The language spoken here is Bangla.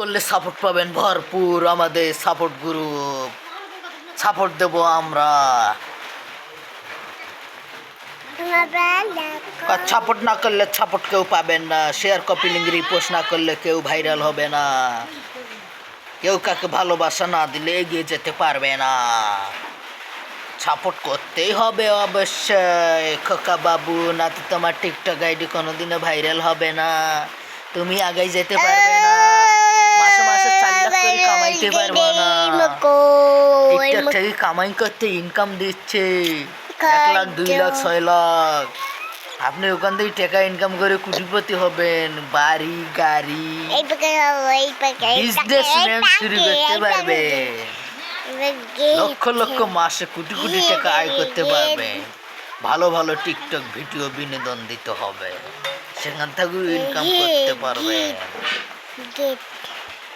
করলে সাপোর্ট পাবেন ভরপুর আমাদের সাপোর্ট গ্রুপ সাপোর্ট দেব আমরা। সাপোর্ট না করলে সাপোর্ট কেউ পাবেন না। শেয়ার কপি লিঙ্ক রিপোস্ট না করলে কেউ ভাইরাল হবে না। কেউ কাকে ভালোবাসা না দিলে এগিয়ে যেতে পারবে না। সাপোর্ট করতেই হবে অবশ্যই। খোকা বাবু না তো তোমার টিকটক আইডি কোনোদিনও ভাইরাল হবে না। তুমি আগাই যেতে পারবে না। কামাইতে পারব না। টিকটক থেকে কামাই করতে ইনকাম দিচ্ছে। এক লাখ দুই লাখ ছয় লাখ। আপনি ওখান থেকে টাকা ইনকাম করে কুটিপতি হবেন। বাড়ি গাড়ি বিজনেস শুরু করতে পারবে। লক্ষ লক্ষ মাসে কোটি কোটি টাকা আয় করতে পারবে। ভালো ভালো টিকটক ভিডিও বিনোদন দিতে হবে। সেখান থেকেও ইনকাম করতে পারবে।